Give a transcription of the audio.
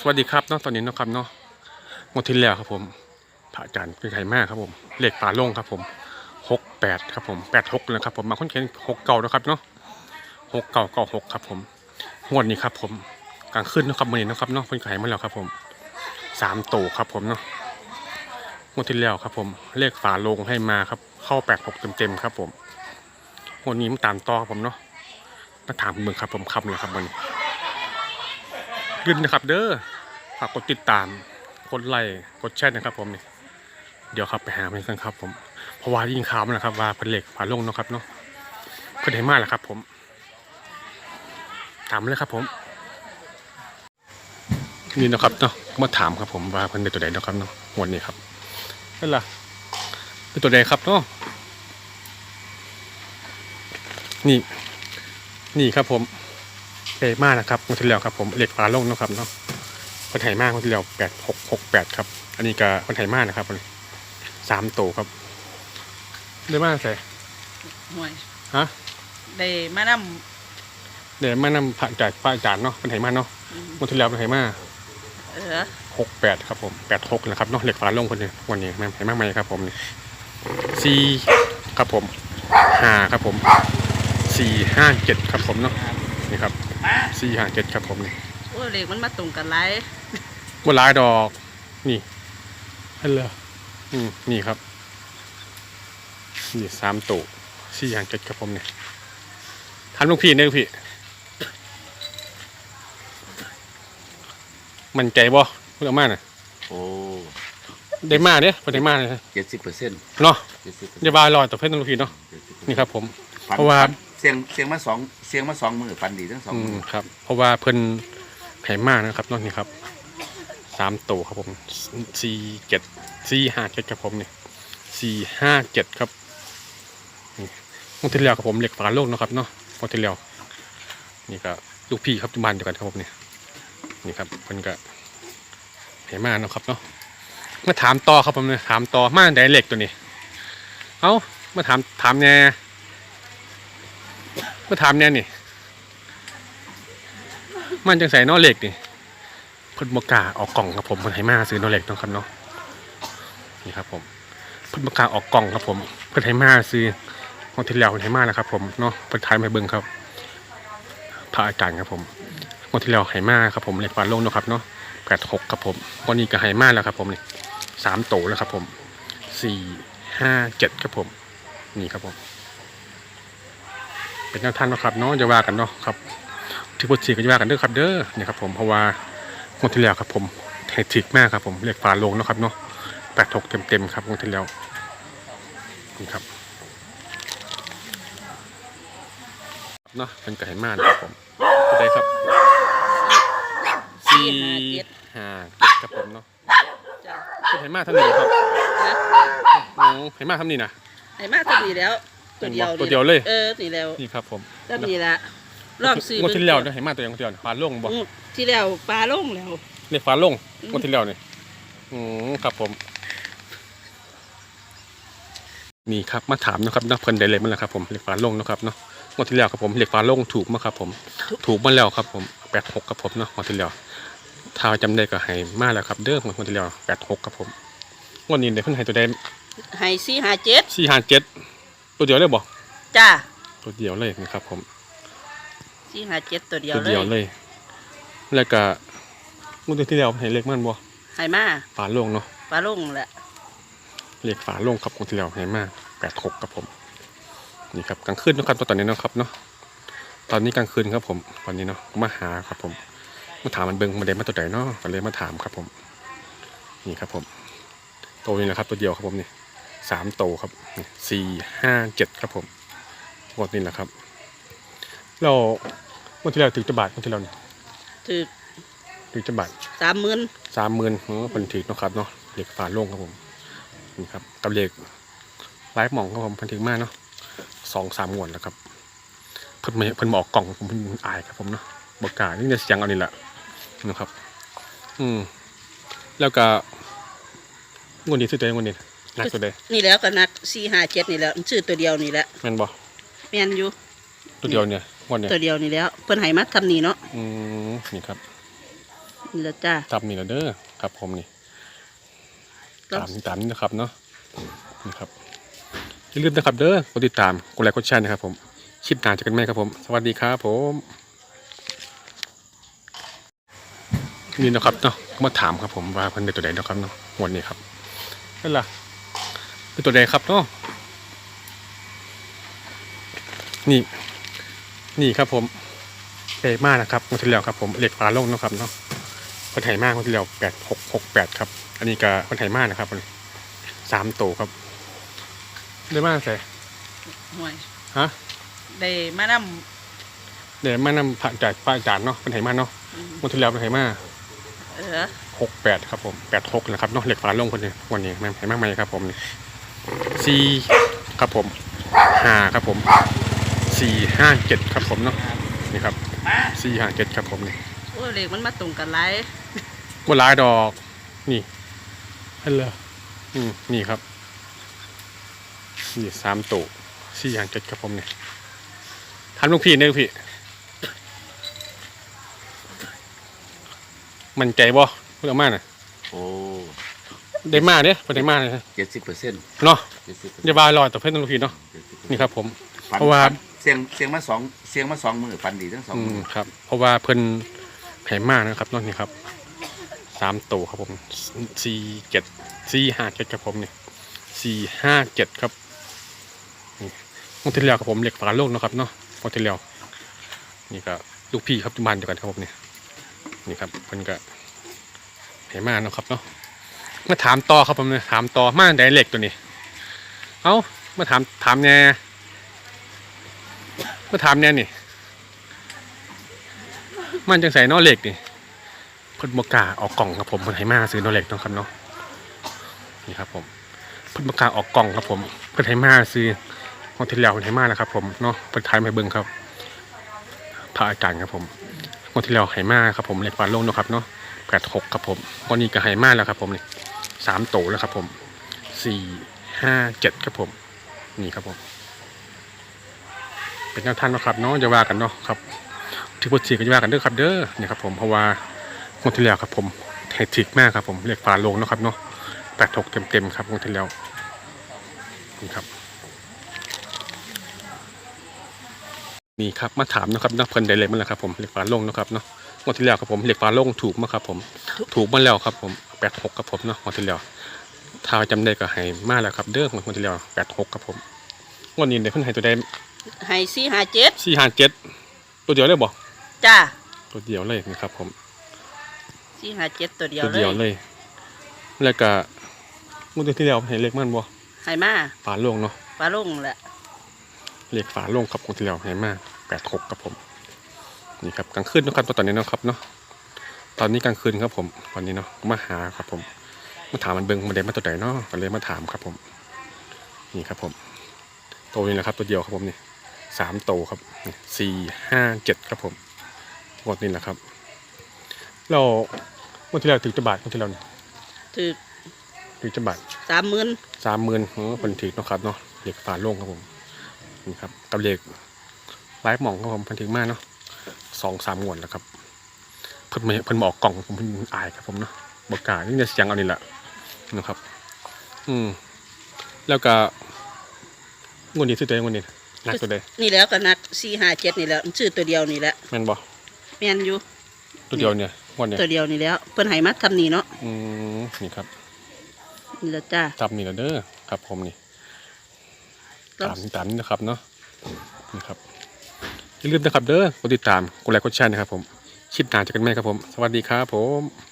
สวัสดีครับเนาะตอนนี้เนาะครับเนาะหมดที่แล้วครับผมพระอาจารย์เป็นไข่มากครับผมเลขป่าโล่งครับผมหกแปดครับผมแปดหกนะครับผมมาค้นเขียนหกเก่านะครับเนาะหกเก่าเก่าหกครับผมงวดนี้ครับผมกลางคืนนะครับวันนี้นะครับเนาะเป็นไข่มาแล้วครับผมสามโตครับผมเนาะงวดที่แล้วครับผมเลขฝาโลงให้มาครับ เข้าแปดหกเต็มๆครับผมงวดนี้มาตามต่อครับผมเนาะมาถามเมืองครับผมคำเลยครับวัน นี้ยืนนะครับ เด้อฝากกดติดตามกดไลค์กดแชร์นะครับ ผมนี่เดี๋ยวครับไปหาเพื่อนกันครับ ผมเพราะว่ายิงข่าวมาแล้วครับ ว่าเพิ่นเหล็กผ่าลงเนาะครับเนาะเพิ่นให้มาแล้วครับ ผมถามเลยครับ ผมนี่นะครับเนาะมาถามครับ ผมว่าเพิ่นเป็นตัวใดเนาะครับเนาะวันนี้ครับนั่นล่ะเป็นตัวใดครับเนาะนี่ นี่ครับผม เปมากนะครับคนที่แล้วครับผมเหล็กฟ้าลงเนาะครับเนาะคนไทยมากคนที่แล้วแปดหกหกแปดครับ อันนี้ก็คนไทยมากนะครับสามโตครับได้มากใส่ห่วยฮะได้มานเดี๋ยวมานำพระอาจารย์พระอาจารย์เนาะคนไทยมากเนาะำอืมคนที่แล้วคนไทยมากเออหกแปดครับผมแปดหกนะครับเนาะเหล็กฟ้าลงคนนี้วันนี้แม่ไทยมากไหมครับผมนี่สี่ครับผมห้าครับผมสี่ห้าเจ็ดครับผมเนาะ นี่ครับสี่ห้าเจ็ดครับผมนี่โอ้เลขมันมาตรงกันหลายบนลายดอก นี่อันเลยอืมนี่ครับ นี่สามตัวสี่อย่างเจ็ดครับผมเนี่ยทำลูกพี่เนี่ยลูกพี่ มันใจบ่พูดออกมาน่ะโอ้ได้มาเนี่ยพอได้มาเลยเจ็ดสิบเปอร์เซ็นต์เนาะเจ็ดสิบเปอร์อเซ็นต์ย่าบายลอยต่อเพื่อนลูกพี่เนาะนี่ครับผม เพราะว่าเสียงเสียงมาสอง เสียงมาสองมือฟันดีทั้งสองอืมืมอครับ เพราะว่าเพิ่นไหมากนะครับนอกนี่ครับสามตัวครับผมสี่เจ็ดสี่ห้าเจ็ดครับผมเนี่ยสี่ห้าเจ็ดครับนี่มองที่แล้วครับผมเหล็กฝาโลกเนาะครับเนาะมองที่แล้วนี่ก็ลูกพี่ครับจุบันเดียวกันครับผมเนี่ยนี่ครับเพิ่นก็ไหมากนาะครับเนาะมาถามต่อครับผมเนี่ยถามต่อมาไดเหล็กตัวนี้ เอ้ามาถามถามแน่ มาถามแน่นี่ มันจังใส่นอเหล็กนี่พิ่นบกาออกกล่องครับผมเพิ่นให้มาซื้อนอเหล็กเนาะครับเนาะนี่ครับผมพิ่นบกาออกกล่องครับผมเพิ่นให้มาซื้อของที่แล้วเพิ่นให้มาแล้วครับ ผมเนาะเพิ่นทายมาเบิ่งครับพระอาจารย์ครับผมของที่แล้วให้มาครับผมเหล็กปานโลงเนาะครับเนาะแปดหกครับผมวันนี้ก็ให้มาแล้วครับ ผมนี่สามโตแล้วครับ ผมสี่ห้าเจ็ดครับผม นี่ครับผม เป็นแนวทางเนาะครับเนาะจะว่ากันเนาะครับที่พูดสีก็จะว่ากันเด้อครับ เด้อเนี่ยครับผมเพราะว่าคงที่แล้วครับ ผมเทคนิคมากครับ ผมเรียกฝาโลงเนาะครับเนาะแปดถกเต็มๆครับคงที่แล้วนี่ครับเนาะเป็นไก่มากนะครับผมก็ได้ครับสี่ห้าเจ็ดห้าเจ็ดครับผมเนาะจ้ะเป็นไก่มากทำนี่ครับนะโอ้ไก่มากทำนี่นะไอ้มาตัวนี้แล้ว ตัวเดียวตัวเดียวเลย เออนี่แล้วนี่ครับผมตัวนี้ละลองซื้อคงที่แล้วได้ไก่มากตัวเดียวตัวเดียวฝาโลงบ่อืมที่แล้วปลาลงแล้วเรียกฟ้าลงอืมงวดที่แล้วนี่อืมครับผม นี่ครับมาถามนะครับนักเพิ่นได้เลยมันแหละครับผมเรียกฟ้าลงนะครับเนาะงวดที่แล้วครับผมเรียกฟ้าลงถูกมาครับ ผม ถูกมาแล้วครับ ผมแปดหกครับผมเนาะงวดที่แล้วถ้าจำได้ก็ให้มาแล้วครับเด้องวดที่แล้วแปดหกครับผมงวดนี้เดี๋ยวเพิ่นให้ตัวใดให้สี่ห้าเจ็ดสี่ห้าเจ็ด ตัวเดียวเลยบ่จ้าตัวเดียวเลยนะครับ ผมสี่ห้าเจ็ดตัวเดียวตัวเลเดียวยเลย แล้วก็งวดที่แล้วให้เลขมันบ่ให้มาฟ้าลงเนาะปลาลงแหละเรียกฝาโลงครับคนที่แล้วให้มากแปดหกครับผม นี่ครับกลางคืนนะครับตอนนี้เนาะครับเนาะตอนนี้กลางคืนครับ ผมวันนี้เนาะมาหาครับ ผมมาถามมันเบิ้งมาเดมาตัวใดเนาะก็เลยมาถามครับ ผม นี่ครับ ผมโตวนี้นะครับ ตัวเดียวครับผมนี่ สามโตวครับนี่สี่ห้าเจ็ดครับผมหมดนี่แหละครับ เราวันที่แล้วถึงจะบาทวันที่แล้วนี่ถือถึงจะบาทสามหมื่นสามหมื่นเออเป็นถือเนาะครับเนาะเหล็กฝาโล่งครับผมนี่ครับกับเหล็กไลฟ์หมองครับผมเพันถึงมากเนาะสองสามงวดแล้วครับ เพิ่นมาเพิ่นมาออกกล่องผมเพิ่นอายครับผมเนาะบกล้านี่จะเสียงเอานี่แหละนะครับ อืมแล้วก็งวดนี้ซื้อตัวเองงวดนี้ห นักตัวใดนี่แล้วก็นักสี่ห้าเจ็ดนี่แล้วชื่อตัวเดียวนี่แหละแม่นบ่แม่นอยู่ตัวเดียวเนี่ยงวดเนี่ยตัวเดียวนี่แล้วเพิ่นให้มาทำนี่เนาะอืมนี่ครับนี่แหละจ้าตามนี่ละเด้อครับผมนี่แล้วตามตามนี้นะครับเนาะนี่ครับอย่าลืมนะครับเด้อกดติดตามกดไลค์กดแชร์นะครับผมคลิปหน้าเจอกันไหมครับผม สวัสดีครับผม นี่นะครับเนาะมาถามครับผมว่าเพิ่นเป็นตัวใดเนาะครับเนาะงวันนี้ครับนั่นล่ะ เป็นตัวใดครับเนาะนี่ นี่ครับผมเอกมากนะครับงวดที่แล้วครับผมเหล็กฟ้าลงเนาะครับเนาะคนไทยมากงวดที่แล้วแปดหกหกแปดครับ อันนี้ก็คนไทยมากนะครับสามตัวครับได้มากใส่ห่วยฮะได้มานเดี๋ยวมานำผ่านจากผ่านจานเนาะคนไทยมากเนาะำอืมงวดที่แล้วคนไทยมากเออหกแปดครับผมแปดหกนะครับเนาะเหล็กฟ้าลงคนนี้วันนี้ไม่มากไหมครับผม สี่ครับผมห้าครับผมสี่ห้าเจ็ดครับผมเนาะนี่ครับสี่ห้าเจ็ดครับผมนี่โอ้เลขมันมาตรงกันหลายว่าลายดอก นี่ฮัลโหลอืมนี่ครับนี่สามตัวสี่อย่างเจ็ดครับผมเนี่ยทำลูกพี่เนี่ยลูกพี่มันใจบ่พูดออกมาน่ะโอ้ ได้มาเนี่ยได้มาเลยเจ็ดสิบเปอร์เซ็นต์เนาะเจ็ดสิบอย่าบายลอยต่อเพื่อนลูกพี่เนาะนี่ครับผม เพราะว่าเสียงเสียงมาสองเสียงมาสองมือฟันดีทั้งสองอืมืมอครับ เพราะว่าเพิ่นแผ่มากนะครับเนอกนี่ครับสามตัวครับผมสี่เจ็ดสี่ห้าเจ็ดครับผมเนี่ยสี่ห้าเจ็ดครับนี่มองที่แล้วครับผมเหล็กฝาโลกเนาะครับเนาะมองที่แล้วนี่ก็ลูกพี่ครับจุบันเดียวกันครับผมเนี่ยนี่ครับเพิ่นก็แผ่มากเนาะครับเนาะ มาถามต่อครับผมเนี่ยถามต่อมาได้เหล็กตัวนี้ เอ้ามาถามถามแน่มาถามแน่นี่ มันจังใส่นอเหล็กนี่เพิ่นบกาออกกล่องครับผมเพิ่นให้มาซื้อนอเหล็กเนาะครับเนาะนี่ครับผมเพิ่นบกาออกกล่องครับผมเพิ่นให้มาซื้อของที่แล้วเพิ่นให้มาแล้วครับผมเนาะเพิ่นทายมาให้เบิ่งครับพระอาจารย์ครับผมของที่แล้วให้มาครับผมเหล็กฟาโลงเนาะครับเนาะแปดหกครับผมวันนี้ก็ให้มาแล้วครับผมนี่ สามโตแล้วครับผมสี่ห้าเจ็ดครับผม นี่ครับผม เป็นแนวทางนะครับเนาะอย่าว่ากันเนาะครับที่พูดถีก็จะว่ากันเด้อครับ เด้อเนี่ยครับผมเพราะว่างวดที่แล้วครับผมเททิกมากครับผมเรียกฝาโลงเนาะครับเนาะแปดหกเต็มๆครับงวดที่แล้วนี่ครับนี่ครับมาถามนะครับนาะเพิ่นได้เลยมันแหละครับผมเรียกฝาโลงเนาะครับเนาะงวดที่แล้วครับผมเรียกฝาโลงถูกมาครับผม ถูกมาแล้วครับผม แปดหกครับผมเนาะงวดที่แล้วถ้าจำได้ก็ให้มาแล้วครับ เด้องวดที่แล้วแปดหกครับผมงวดนี้เดี๋ยวเพิ่นให้ตัวได้ให้สี่ห้าเจ็ดสี่ห้าเจ็ดตัวเดียวเลยบ่จ้าตัวเดียวเลยนะครับ ผมสี่ห้าเจ็ดตัวเดียวตัวเลเดียวยเลย แล้วก็งวดที่แล้วเห็นเลขมันบ่ให้มาฝาโล่งเนาะปลาลงแหละเลขฝาโล่งครับงวดที่แล้วเห็นมาแปดหกครับผมนี่ครับกลางคืนเนาะครับตอนนี้เนาะครับเนาะ ตอนนี้กลางคืนครับผมวันนี้เนาะมาหาครับผมมาถามมันเบิ่งมาเด็มาตัวไหนเนาะก็เลยมาถามครับผม นี่ครับผมตัวนี้แหละครับ ตัวเดียวครับผมนี่สามโตวครับนี่สี่ห้าเจ็ดครับผมงวดนี้แหละครับ เรางวดที่แล้วถึงจะบาทงวดที่แล้วนี่ถือถึงจะบาทสามหมื่นสามหมื่นอ๋อคนถือเนาะครับเนาะเหล็กฝาโล่งครับผมนี่ครับกับเหล็กไลฟ์หมองครับผมเพันถึงมากเนาะสองสามงวดแล้วครับ เพิ่นมาเพิ่นมาออกกล่องผมเพิ่นอายครับผมเนาะบอกกล้านี่จะเสียงเอานี่แหละนะครับ อืมแล้วก็งวดนี้ซื้อตัวเองงวดนี้หนักตัวใดนี่แล้วก็นัดสี่ห้าเจ็ดนี่แหล้วชื่อตัวเดียวนี่แหละแม่นบ่แม่นอยู่ตัวเดียวเนี่ยงวดเนี่ยตัวเดียวนี่แล้วเพิ่นให้มาทำนี่เนาะอืมนี่ครับนี่แหละจ้าจับนี่ละเด้อครับผมนี่แล้วตามตามนี้นะครับเนาะนี่ครับอย่าลืมนะครับเด้อกดติดตามกดไลค์กดแชร์นะครับผม คลิปหน้าเจอกันไหมครับผม สวัสดีครับผม